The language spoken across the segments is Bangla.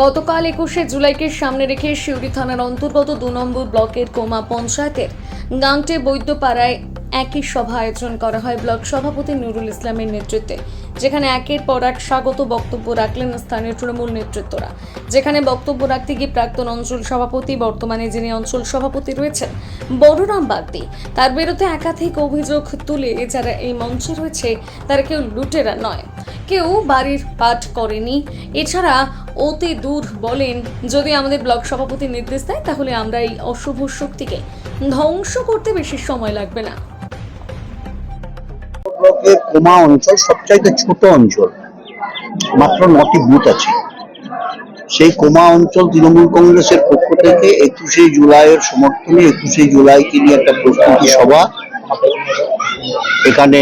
গতকাল একুশে জুলাইকে সামনে রেখে শিউরি থানার অন্তর্গত দু নম্বর ব্লকের কোমা পঞ্চায়েতের গাংটে বৈদ্যপাড়ায় একই সভা আয়োজন করা হয়। ব্লক সভাপতি নুরুল ইসলামের নেতৃত্বে, যেখানে একের পর এক স্বাগত বক্তব্য রাখলেন স্থানীয় তৃণমূল নেতৃত্বরা। যেখানে বক্তব্য রাখতে গিয়ে প্রাক্তন অঞ্চল সভাপতি, বর্তমানে যিনি অঞ্চল সভাপতি রয়েছেন, বড়রাম বাগদি, তার বিরুদ্ধে একাধিক অভিযোগ তুলে যারা এই মঞ্চে রয়েছে, তারা কেউ লুটেরা নয়। কেউ বাড়ির পাঠ করেনি। এছাড়া অতি দূর বলেন, যদি আমাদের ব্লক সভাপতি নির্দেশ দেয়, তাহলে আমরা এই অশুভ শক্তিকে ধ্বংস করতে বেশি সময় লাগবে না। ব্লকের অঞ্চল সবচাইতে ছোট অঞ্চল। মাত্র নটি বুথ আছে। সেই কোমা অঞ্চল তৃণমূল কংগ্রেসের পক্ষ থেকে একুশে জুলাইয়ের সমর্থনে, একুশে জুলাইকে নিয়ে একটা প্রস্তুতি সভা। এখানে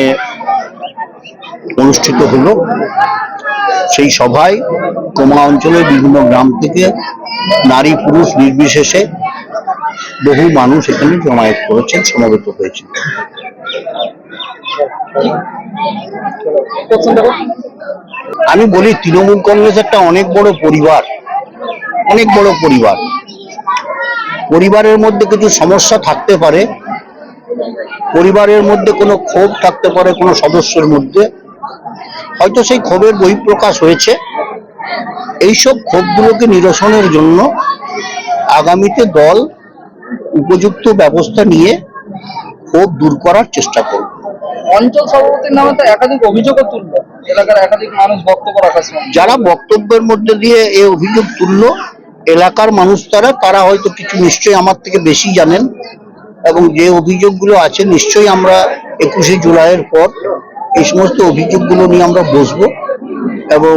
অনুষ্ঠিত হলো। সেই সভায় কোমা অঞ্চলের বিভিন্ন গ্রাম থেকে নারী পুরুষ নির্বিশেষে বহু মানুষ এখানে জমায়েত করেছেন, সমবেত হয়েছে আমি বলি, তৃণমূল কংগ্রেস একটা অনেক বড় পরিবার, অনেক বড় পরিবার। পরিবারের মধ্যে কিছু সমস্যা থাকতে পারে, পরিবারের মধ্যে কোনো ক্ষোভ থাকতে পারে কোনো সদস্যের মধ্যে। হয়তো সেই ক্ষোভের বহিঃপ্রকাশ হয়েছে। এইসব ক্ষোভগুলোকে নিরসনের জন্য আগামীতে দল উপযুক্ত ব্যবস্থা নিয়ে ক্ষোভ দূর করার চেষ্টা করবে। অঞ্চল সভাপতির নামে তো একাধিক অভিযোগও তুললো। এলাকার একাধিক মানুষ বক্তব্য সময়। যারা বক্তব্যের মধ্যে দিয়ে এই অভিযোগ তুললো এলাকার মানুষ তারা তারা হয়তো কিছু নিশ্চয়ই আমার থেকে বেশি জানেন এবং যে অভিযোগগুলো আছে নিশ্চয়ই আমরা একুশে জুলাইয়ের পর এই সমস্ত অভিযোগগুলো নিয়ে আমরা বসবো এবং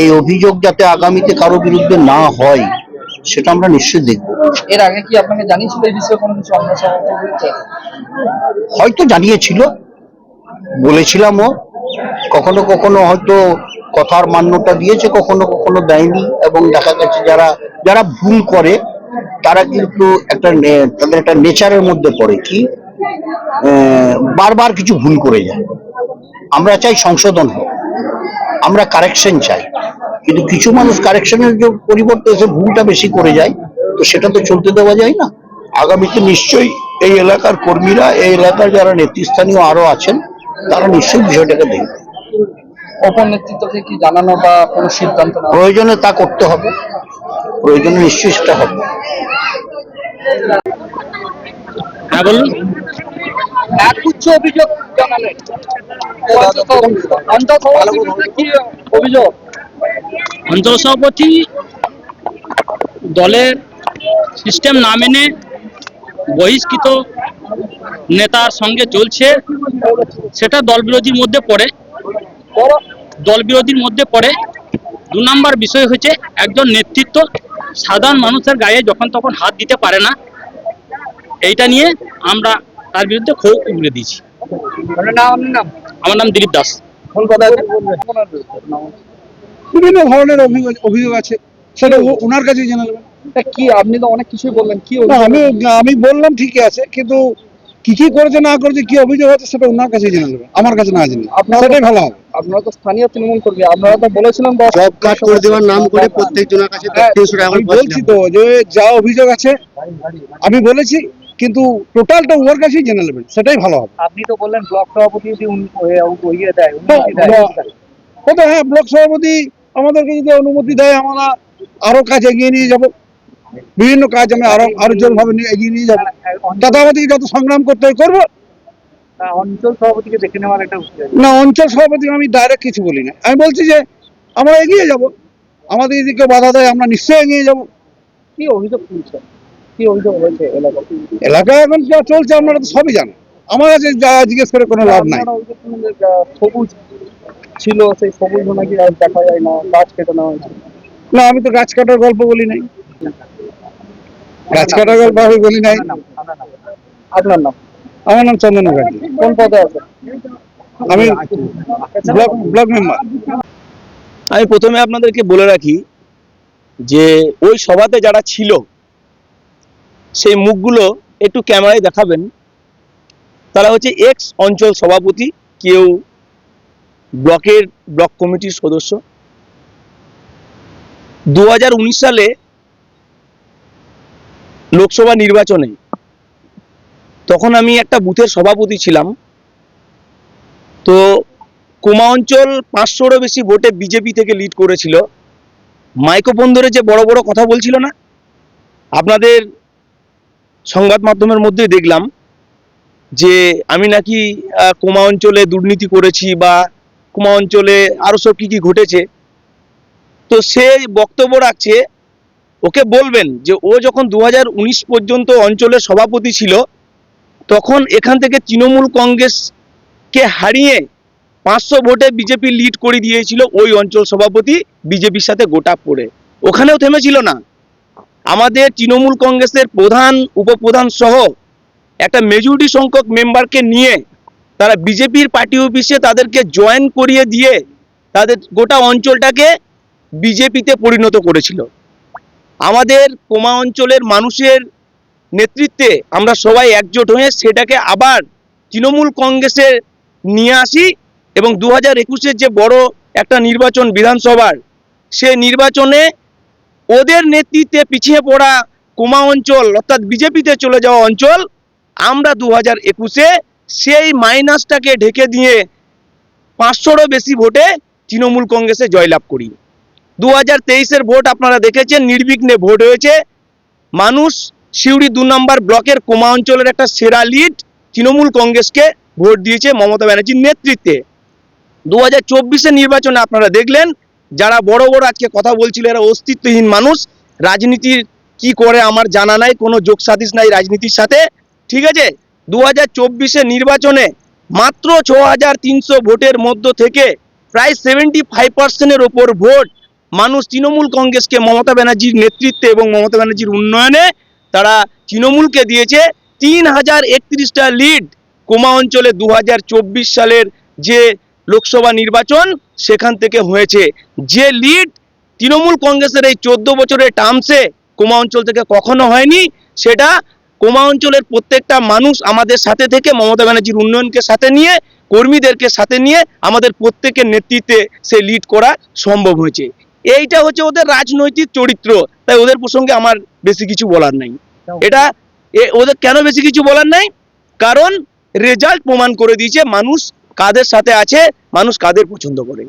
এই অভিযোগ যাতে আগামীতে কারও বিরুদ্ধে না হয় সেটা আমরা নিশ্চয়ই দেখব। এর আগে কি আপনাকে জানিয়েছিল এই বিষয়ে কোনো কিছু হয়তো জানিয়েছিল বলেছিলামও কখনো কখনো হয়তো কথার মান্যটা দিয়েছে কখনো কখনো দেয়নি এবং দেখা গেছে যারা যারা ভুল করে তারা কিন্তু একটা তাদের একটা নেচারের মধ্যে পড়ে কি বারবার কিছু ভুল করে যায়। আমরা চাই সংশোধন হোক। আমরা কারেকশন চাই। কিন্তু কিছু মানুষ কারেকশনের যে পরিবর্তে এসে ভুলটা বেশি করে যায় তো সেটা তো চলতে দেওয়া যায় না। আগামীতে নিশ্চয়ই এই এলাকার কর্মীরা এই এলাকার যারা নেতৃস্থানীয় আরও আছেন তারা নিশ্চয়ই বিষয়টাকে দেখবে। অপর নেতৃত্বকে কি জানানো বা কোনো সিদ্ধান্ত প্রয়োজনে তা করতে হবে। প্রয়োজনে নিশ্চয়ই সেটা হবে। হ্যাঁ বলুন। সভাপতি দলের সিস্টেম না মেনে বহিষ্কৃত নেতার সঙ্গে চলছে, সেটা দল বিরোধীর মধ্যে পড়ে। দল বিরোধীর মধ্যে পড়ে। দু নম্বর বিষয় হচ্ছে, একজন নেতৃত্ব সাধারণ মানুষের গায়ে যখন তখন হাত দিতে পারে না, এইটা নিয়ে আমরা তার বিরুদ্ধে ক্ষোভ উগড়ে দিয়েছি। আমার নাম দিলীপ দাস? বিভিন্ন ধরনের অভিযোগ অভিযোগ আছে। সেটা ওনার কাছেই জানা যাবে। কি আপনি তো অনেক কিছুই বললেন কি আমি আমি বললাম ঠিকই আছে কিন্তু কি কি করেছে না করেছে কি অভিযোগ আছে সেটা ওনার কাছেই জানা যাবে। আমার কাছে না জানি। আপনারা- সেটাই ভালো হবে। আপনারা তো স্থানীয় তৃণমূল কর্মী আপনারা তো বলেছিলেন জব কার্ড করে দেওয়ার নাম করে প্রত্যেকজনের কাছে হ্যাঁ, বলছি তো যে যা অভিযোগ আছে আমি বলেছি কিন্তু টোটালটা ওর কাছেই জেনে নেবেন সেটাই ভালো হবে। আপনি তো বললেন ব্লক সভাপতি যদি ও- ইয়ে দেয় অনুমতি দেয়। হ্যাঁ ব্লক সভাপতি আমাদেরকে যদি অনুমতি দেয় আমরা আরও কাজ এগিয়ে নিয়ে যাব। বিভিন্ন কাজ আমি আরও আরও জোরভাবে এগিয়ে নিয়ে যাব। অঞ্চল- তাতে আমাদেরকে যত সংগ্রাম করতে হয় করব। অঞ্চল সভাপতিকে দেখে নেওয়ার একটা না অঞ্চল সভাপতি আমি ডাইরেক্ট কিছু বলি না। আমি বলছি যে আমরা এগিয়ে যাব। আমাদের এদিকে বাধা দেয় আমরা নিশ্চয়ই এগিয়ে যাব। কি অভিযোগ তুলছে কি অভিযোগ হয়েছে এলাকায়? এলাকায় এখন যা চলছে আপনারা তো সবই জানেন। আমার কাছে যা জিজ্ঞেস করে কোনো লাভ নাই। সবুজ ছিল সেই সবুজ নাকি আর দেখা যায় না গাছ কেটে নেওয়া হয়েছে। না আমি তো গাছ কাটার গল্প বলি নাই। গাছ কাটার গল্প আমি বলি নাই। আপনার নাম আমার নাম চন্দন মুখার্জি। কোন পদে আছে আমি ব্লক ব্লক মেম্বার। আমি প্রথমে আপনাদেরকে বলে রাখি যে ওই সভাতে যারা ছিল সেই মুখগুলো একটু ক্যামেরায় দেখাবেন। তারা হচ্ছে এক্স অঞ্চল সভাপতি, কেউ ব্লকের ব্লক কমিটির সদস্য। দু হাজার উনিশ সালে লোকসভা নির্বাচনে তখন আমি একটা বুথের সভাপতি ছিলাম। তো কুমা অঞ্চল পাঁচশোরও বেশি ভোটে বিজেপি থেকে লিড করেছিল। মাইক্রোফোন ধরে যে বড় বড় কথা বলছিল না? আপনাদের সংবাদ মাধ্যমের মধ্যে দেখলাম যে আমি নাকি কুমা অঞ্চলে দুর্নীতি করেছি বা কুমা অঞ্চলে আরও সব কি কি ঘটেছে। তো সে বক্তব্য রাখছে, ওকে বলবেন যে ও যখন দু হাজার উনিশ পর্যন্ত অঞ্চলের সভাপতি ছিল, তখন এখান থেকে তৃণমূল কংগ্রেসকে হারিয়ে পাঁচশো ভোটে বিজেপি লিড করে দিয়েছিল ওই অঞ্চল সভাপতি, বিজেপির সাথে গোটা পড়ে ওখানেও থেমেছিল না। আমাদের তৃণমূল কংগ্রেসের প্রধান, উপপ্রধান সহ একটা মেজরিটি সংখ্যক মেম্বারকে নিয়ে তারা বিজেপির পার্টি অফিসে তাদেরকে জয়েন করিয়ে দিয়ে তাদের গোটা অঞ্চলটাকে বিজেপিতে পরিণত করেছিল। আমাদের কোমা অঞ্চলের মানুষের নেতৃত্বে আমরা সবাই একজোট হয়ে সেটাকে আবার তৃণমূল কংগ্রেসে নিয়ে আসি এবং দু হাজার যে বড় একটা নির্বাচন বিধানসভার, সে নির্বাচনে ওদের নেতৃত্বে পিছিয়ে পড়া কোমা অঞ্চল, অর্থাৎ বিজেপিতে চলে যাওয়া অঞ্চল, আমরা দু হাজার একুশে সেই মাইনাসটাকে ঢেকে দিয়ে পাঁচশোরও বেশি ভোটে তৃণমূল কংগ্রেসে জয়লাভ করি। দু হাজার তেইশের ভোট আপনারা দেখেছেন, নির্বিঘ্নে ভোট হয়েছে। মানুষ সিউড়ি দু নম্বর ব্লকের কোমা অঞ্চলের একটা সেরা লিড তৃণমূল কংগ্রেসকে ভোট দিয়েছে মমতা ব্যানার্জির নেতৃত্বে। দু হাজার নির্বাচনে আপনারা দেখলেন যারা বড় বড় আজকে কথা বলছিল, এরা অস্তিত্বহীন মানুষ। রাজনীতির কি করে আমার জানা নাই, কোনো যোগ সাদিস নাই রাজনীতির সাথে। ঠিক আছে? দু হাজার নির্বাচনে মাত্র ছ হাজার তিনশো ভোটের মধ্য থেকে প্রায় সেভেন্টি ফাইভ পার্সেন্টের ওপর ভোট মানুষ তৃণমূল কংগ্রেসকে মমতা ব্যানার্জির নেতৃত্বে এবং মমতা ব্যানার্জির উন্নয়নে তারা তৃণমূলকে দিয়েছে। তিন হাজার একত্রিশটা লিড কোমা অঞ্চলে দু হাজার চব্বিশ সালের যে লোকসভা নির্বাচন সেখান থেকে হয়েছে। যে লিড তৃণমূল কংগ্রেসের এই চোদ্দ বছরের টার্মসে কোমা অঞ্চল থেকে কখনো হয়নি, সেটা কোমা অঞ্চলের প্রত্যেকটা মানুষ আমাদের সাথে থেকে, মমতা ব্যানার্জির উন্নয়নকে সাথে নিয়ে, কর্মীদেরকে সাথে নিয়ে আমাদের প্রত্যেকের নেতৃত্বে সে লিড করা সম্ভব হয়েছে। এইটা হচ্ছে ওদের রাজনৈতিক চরিত্র, তাই ওদের প্রসঙ্গে আমার বেশি কিছু বলার নাই। এটা ওদের কেন বেশি কিছু বলার নাই? কারণ রেজাল্ট প্রমাণ করে দিয়েছে মানুষ কাদের সাথে আছে? মানুষ কাদের পছন্দ করে?